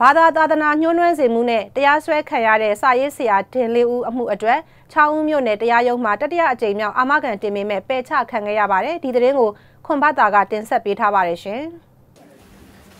ဘာသာသာသနာညှိုးနှွမ်းစေမှုနဲ့တရားစွဲခံရတဲ့စာရေးဆရာဒင်လေးဦးအမှုအတွက်6ဦးမြို့နယ်တရားရုံးမှာတတိယအကြိမ်မြောက်အာမခံတင်ပေမဲ့ပယ်ချခံခဲ့ရပါတယ်ဒီသတင်းကိုခွန်ဘတာကတင်ဆက်ပေးထားပါတယ်ရှင်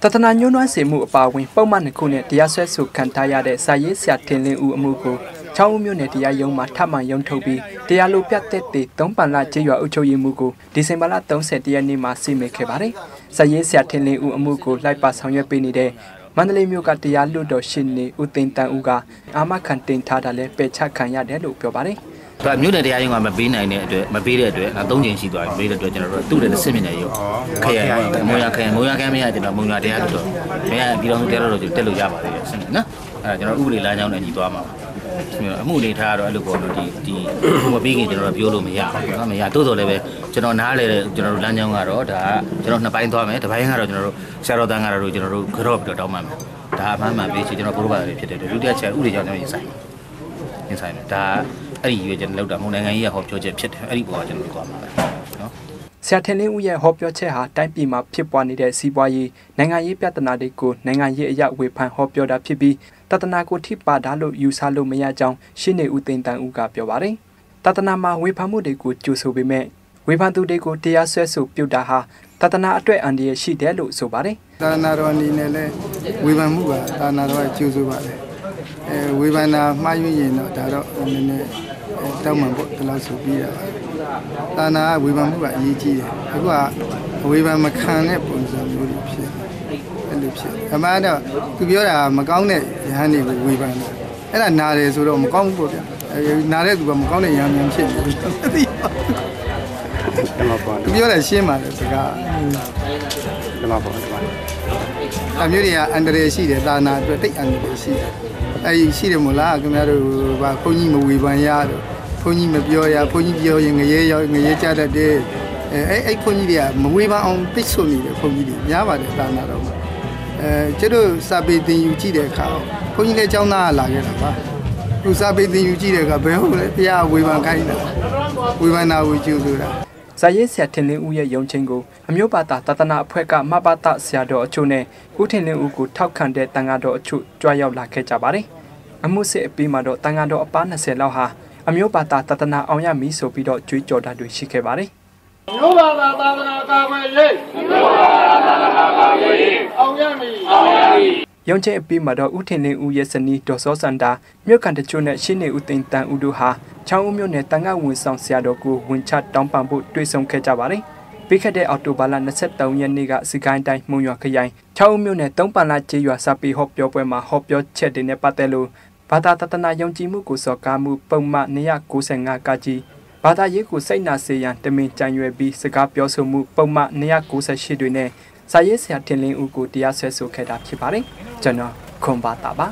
တသနာညှိုးနှွမ်းစေမှုအပါအဝင်ပုံမှန်တစ်ခုနဲ့တရားစွဲဆိုခံထားရတဲ့စာရေးဆရာတင်လင်းဦးအမှုကိုချောင်းဦးမြို့နယ်တရားရုံးမှာထပ်မံရုံးထုတ်ပြီးတရားလိုပြတ်တဲ့တေသုံးပန်လာကျေးရွာအုပ်ချုပ်ရေးမှူးကိုဒီဇင်ဘာလ30ရက်နေ့မှာစီမံခဲ့ပါတယ်။စာရေးဆရာထင်လင်းဦးအမှုကိုလိုက်ပါဆောင်ရွက်ပေးနေတဲ့ မန္တလေးမြို့ကတရားလွတ်တော်ရှင်နေဦးသိန်းတန်ဦးကအာမခံတင်ထားတာလဲပယ်ချခံရတယ်လို့ပြောပါတယ်ဒါမြို့နယ်တရားရုံးကမပေးနိုင်တဲ့အတွက်မပေးတဲ့အတွက်အဲသုံးချိန်ရှိသွားပြီပေးတဲ့အတွက်ကျွန်တော်တို့သူ့တဲ့စစ်မြင်နေရုံခရမုံရခရမုံရခမ်းမရကျွန်တော်မုံရတရားလို့တော့မရပြည်တော်တရားလို့တက်လို့ရပါသေးတယ်စနစ်နော်အဲကျွန်တော်ဥပဒေလမ်းကြောင်းနဲ့ညီသွားမှာပါ အမှုအနေထားကတော့အဲ့လိုပေါ့လို့ဒီဒီမပြီးခင်ကျွန်တော်တို့ပြောလို့မရဘူးเนาะမရတိုးတော်လည်းပဲကျွန်တော်နားလေတဲ့ကျွန်တော်တို့လမ်းကြောင်းကတော့ဒါကကျွန်တော်နှစ်ပိုင်းသွားမယ်တစ်ပိုင်းကတော့ကျွန်တော်တို့ဆရာတော်တန်းကတော့ကျွန်တော်တို့ကြော့ပြီးတော့တောင်းပါမယ်ဒါအမှန်မှန်ပေးချင်ကျွန်တော်ဘုရားဘာသာတွေဖြစ်တဲ့ဒုတိယချက်ဥပဒေကြောင့်ကျွန်တော်ရင်ဆိုင်ရင်ဆိုင်တယ်ဒါအဲ့ဒီရွေးကျွန်တော်လောက်တာမုံနိုင်ငံကြီးကဟောပြောချက်ဖြစ်တယ်အဲ့ဒီပေါ်ကကျွန်တော်တို့သွားမှာပဲ နော်ဆရာထင်းလင်းဦးရဲ့ဟောပြောချက်ဟာတိုင်းပြည်မှာဖြစ်ပွားနေတဲ့စီးပွားရေးနိုင်ငံရေးပြဿနာတွေကိုနိုင်ငံရေးအရဝေဖန်ဟောပြောတာဖြစ်ပြီးတသနာကိုထိပါတာလို့ယူဆလို့မရကြောင်းရှင်းနေဦးသိန်းတန်ဦးကပြောပါတယ်။တသနာမှာဝေဖန်မှုတွေကိုကြိုဆိုပေမဲ့ဝေဖန်သူတွေကိုတရားစွဲဆိုပြုတ်တာဟာတသနာအတွက်အန္တရာယ်ရှိတယ်လို့ဆိုပါတယ်။တသနာတော်အနေနဲ့လည်းဝေဖန်မှုကတသနာတော်ကကြိုဆိုပါတယ်။အဲဝေဖန်တာမှားယွင်းရင်တော့ဒါတော့နည်းနည်းတောက်မှန်ပေါ့ဒီလောက်ဆိုပြီးတာပါ။ သနာကဝေဖန်မှုကအရေးကြီးတယ်။အခုကဝေဖန်မခံတဲ့ပုံစံမျိုးတွေဖြစ်အဲ့လိုဖြစ်အမှန်တော့သူပြောတာမကောင်းတဲ့ရဟန်းတွေကိုဝေဖန်တာအဲ့ဒါနာတယ်ဆိုတော့မကောင်းဘူးပေါ့ဗျာနာတဲ့သူကမကောင်းတဲ့ရဟန်းများဖြစ်နေတယ်သိပါသူပြောတယ်ရှင်းပါတယ်စကားဒီမှာပေါ့ဒီမှာအမျိုးတွေကအန္တရာယ်ရှိတယ်သာနာအတွက်တိတ်အန္တရာယ်ရှိတယ်အဲ့ဒီရှိတယ်မို့လားခင်ဗျားတို့ဘာဘုန်းကြီးမဝေဖန်ရတော့ ဘုန်းကြီးမပြောရဘုန်းကြီးပြောရင်ငရဲရောက်ငရဲကြတတ်တယ်အဲအဲ့အဲ့ဘုန်းကြီးတွေကမဝေဖန်အောင်တိတ်ဆွနေတဲ့ဘုန်းကြီးတွေများပါတယ်သာနာတော်မှာအဲကျတို့စာပေသင်ယူကြည့်တဲ့အခါဘုန်းကြီးလည်းចောင်းသားလာခဲ့တာပါသူစာပေသင်ယူကြည့်တဲ့အခါဘယ်ဟုတ်လဲဘုရားဝေဖန်ခိုင်းတာဝေဖန်တာဝေကျူဆိုတာဇာရေးဆရာထင်လင်းဦးရဲ့ယုံချင်းကိုအမျိုးဘာသာတသနာအဖွဲ့ကမဘာသာဆရာတော်အချို့နဲ့ဦးထင်လင်းဦးကိုထောက်ခံတဲ့တန်ဃာတော်အချို့ကြွားရောက်လာခဲ့ကြပါတယ်။အမှုစစ်အပြီးမှာတော့တန်ဃာတော်အပား20လောက်ဟာ အမျိုးဘာသာတသနာအောင်ရမည်ဆိုပြီးတော့ကြွေးကြော်တာတွေရှိခဲ့ပါတယ်။မျိုးဘာသာသာသနာကာမရေးမျိုးဘာသာသာသနာကာမရေးအောင်ရမည်အောင်ရမည်ရုံချင်းအပြီးမှာတော့ဦးထင်လင်းဦးရဲ့ဇနီးဒေါ်စောစန္ဒာမြို့ကန်တချို့နဲ့ရှင်းနေဦးသိန်းတန်ဦးတို့ဟာချောင်းဦးမြို့နယ်တန်ခတ်ဝန်ဆောင်ဆရာတော်ကိုဝင်ချတောင်းပန်ဖို့တွေ့ဆုံခဲ့ကြပါတယ်။ပြီးခဲ့တဲ့အောက်တိုဘာလ23ရက်နေ့ကစီကိုင်းတိုင်းမှုံရွာခရိုင်ချောင်းဦးမြို့နယ်တုံးပန်လာကျေးရွာစာပေဟောပြောပွဲမှာဟောပြောချက်တွေနဲ့ပတ်သက်လို့ ဘာသာတတနာယုံကြည်မှုကိုစော်ကားမှုပုံမှန်295ကကြီးဘာသာရေးကိုစိတ်နာစေရန်တမင်ကြံရွယ်ပြီးစကားပြောဆိုမှုပုံမှန်298တွေနဲ့စာရေးဆရာထင်လင်းဦးကိုတရားစွဲဆိုခဲ့တာဖြစ်ပါတယ်ကျွန်တော်ခွန်ပါတာပါ